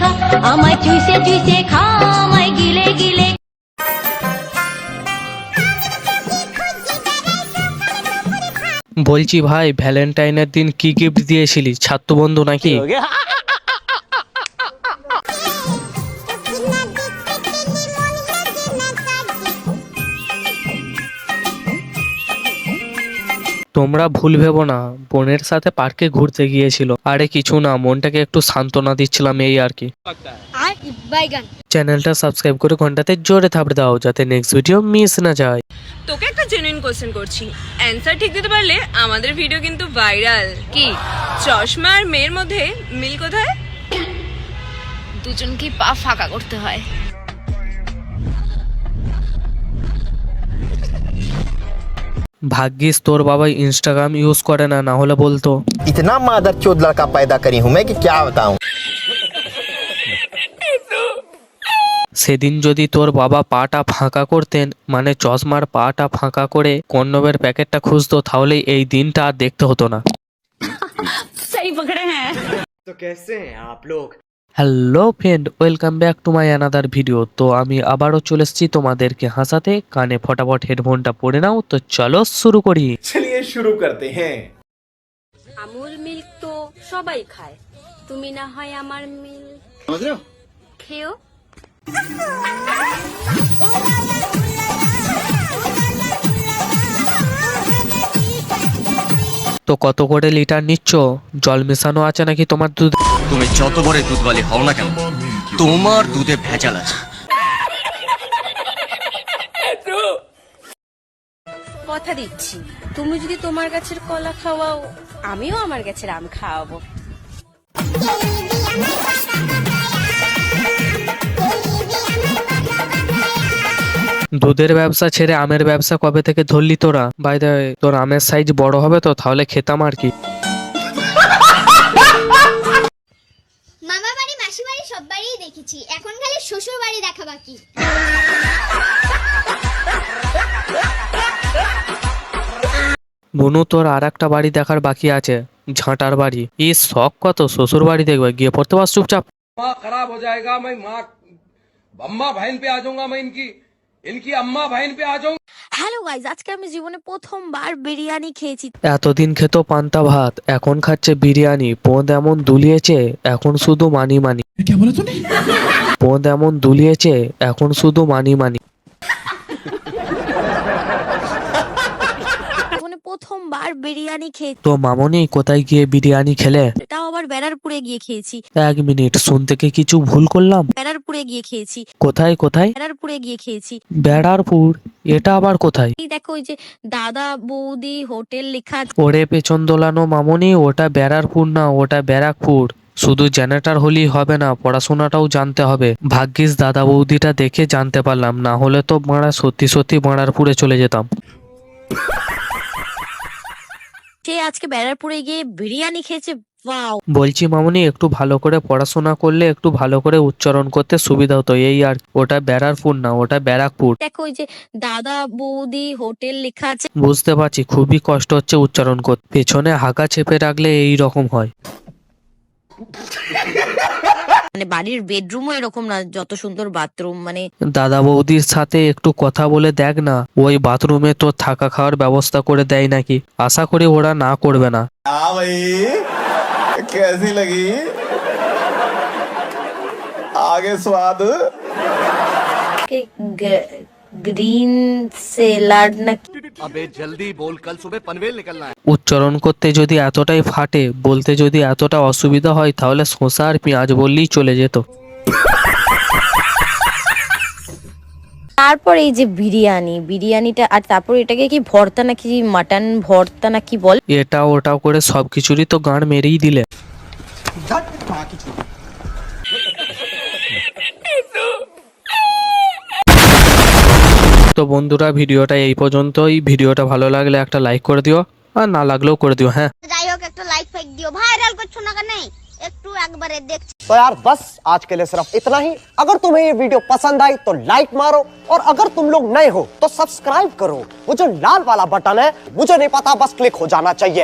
খা আমায় চুষে চুষে খা আমায় গিলে গিলে বলছি ভাই ভ্যালেন্টাইনের দিন কি গিফট দিয়েছিলি? ছাত্র বন্ধু নাকি তোমরা ভুল ভেবো না। বোনের সাথে পার্কে ঘুরতে গিয়েছিল। আরে কিছু না মনটাকে একটু সান্ত্বনা দিচ্ছিলাম এই আর কি। চ্যানেলটা সাবস্ক্রাইব করে ঘন্টাতে জোরে থাপড়ে দাও যাতে নেক্সট ভিডিও মিস না যায়। তোকে একটা জেনুইন কোশ্চেন করছি। অ্যান্সার ঠিক দিতে পারলে আমাদের ভিডিও কিন্তু ভাইরাল কি? চশমা আর মেয়ের মধ্যে মিল কোথায়? দুজনকেই পা ফাঁকা করতে হয়? ভাগ্যিস তোর বাবা ইনস্টাগ্রাম ইউজ করে না না হলে বলতো इतना मादर चोद लड़का पैदा करी हूं मैं कि क्या बताऊं সেদিন যদি তোর বাবা পাটা ফাঁকা করতেন মানে চশমার পাটা ফাঁকা করে কন্নবের প্যাকেটটা খুঁজতো তাহলে এই দিনটা আর দেখতে হতো না तो कैसे हैं आप लोग Hello friend welcome back to my another video তো আমি আবারও চলে এসেছি তোমাদেরকে হাসাতে। কানে ফটাফট হেডফোনটা পরে নাও তো চলো শুরু করি। চলিয়ে শুরু করতে হ্যাঁ। আমুল মিল্ক তো সবাই খায়। তুমি না হয় আমার মিল খেও। তো কত করে লিটার নিচ্ছ? জল মেশানো আছে নাকি তোমার দুধ? তুমি যত বড় দুধওয়ালি হও না কেন তোমার দুধে ভেজাল আছে। কথা দিচ্ছি তুমি যদি তোমার গাছের কলা খাওয়াও আমিও আমার গাছের আম খাওয়াবো। দুধের ব্যবসা ছেড়ে আমের ব্যবসা কবে থেকে ধরলি তোরা? বাই দা তোর আমের সাইজ বড় হবে তো তাহলে খেতাম আর কি। দেখেছি। এখন খালি শ্বশুর বাড়ি দেখা বাকি। মনু তোর আর একটা বাড়ি দেখার বাকি আছে ঝাঁটার বাড়ি। এ শখ কত শ্বশুর বাড়ি দেখবে গিয়ে পড়তে পারছ চুপচাপ। খারাপ হয়ে যায়গা মাই মা বাম্মা ভাইন পে আ যাউঙ্গা মাই ইনকি। इनकी इनकी अम्मा बहन पे आ जाऊंगा হ্যালো গাইজ আজকে আমি জীবনে প্রথমবার বিরিয়ানি খেয়েছি এতদিন খেত পান্তা ভাত এখন খাচ্ছে বিরিয়ানি পোঁদ এমন দুলিয়েছে এখন শুধু মানি মানি পোঁদ এমন দুলিয়েছে এখন শুধু মানি মানি প্রথমবার বিরিয়ানি খেয়েছি তো মামনি কোথায় গিয়ে বিরিয়ানি খেলে? তাও আবার ব্যারারপুরে গিয়ে খেয়েছি। এক মিনিট শুনতে কি কিছু ভুল করলাম? ব্যারারপুরে গিয়ে খেয়েছি। কোথায় কোথায়? ব্যারারপুরে গিয়ে খেয়েছি। বেড়ারপুর এটা আবার কোথায়? এই দেখো ওই যে দাদা বৌদি হোটেল লেখা আছে। ওরে পেছন দোলানো মামনি ওটা বেড়ারপুর না ওটা ব্যারাকপুর। শুধু জেনারেটর হলেই হবে না পড়াশোনাটাও জানতে হবে। ভাগ্যিস দাদা বৌদিটা দেখে জানতে পারলাম না হলে তো মারা সত্যি সত্যি বাড়ারপুরে চলে যেতাম। সে আজকে ব্যারাকপুরে গিয়ে বিরিয়ানি খেয়েছে? ওয়াও। বলছি মামনি একটু ভালো করে পড়াশোনা করলে একটু ভালো করে উচ্চারণ করতে সুবিধা হতো। এই আর ওটা ব্যারারপুর না ওটা ব্যারাকপুর। দেখো ওই যে দাদা বৌদি হোটেল লেখা আছে। বুঝতে পারছি খুবই কষ্ট হচ্ছে উচ্চারণ করতে। পেছনে হাঁকা চেপে রাখলে এই রকম হয়। মানে বাড়ির বেডরুমও এরকম না যত সুন্দর বাথরুম মানে দাদা বৌদির সাথে একটু কথা বলে দেখ না ওই বাথরুমে তোর থাকা খাওয়ার ব্যবস্থা করে দেয় নাকি আশা করি ওরা না করবে না हाँ भाई कैसी लगी आगे स्वाद গ্রিন সেলাড নাকি জলদি বল কাল সুবে পনভেল নিকলনা উচ্চারণ করতে যদি এতটাই ফাটে বলতে যদি এতটা অসুবিধা হয় তাহলে শসা আর পেঁয়াজ বললেই চলে যেত তারপর এই যে বিরিয়ানি বিরিয়ানিটা আর তারপর এটাকে কি ভর্তা নাকি মাটন ভর্তা নাকি বল এটা ওটা করে সব কিছুরই তো গান মেরেই দিলে তো বন্ধুরা ভিডিওটা এই পর্যন্তই ভিডিওটা ভালো লাগলে একটা লাইক করে দিও আর না লাগলেও করে দিও হ্যাঁ যাই হোক একটা লাইক ফাইক দিও ভাইরাল করছো না কেন একটু একবারে দেখছি तो यार बस आज के लिए सिर्फ इतना ही अगर तुम्हें ये वीडियो पसंद आई तो लाइक मारो और अगर तुम लोग नए हो तो सब्सक्राइब करो वो जो लाल वाला बटन है मुझे नहीं पता बस क्लिक हो जाना चाहिए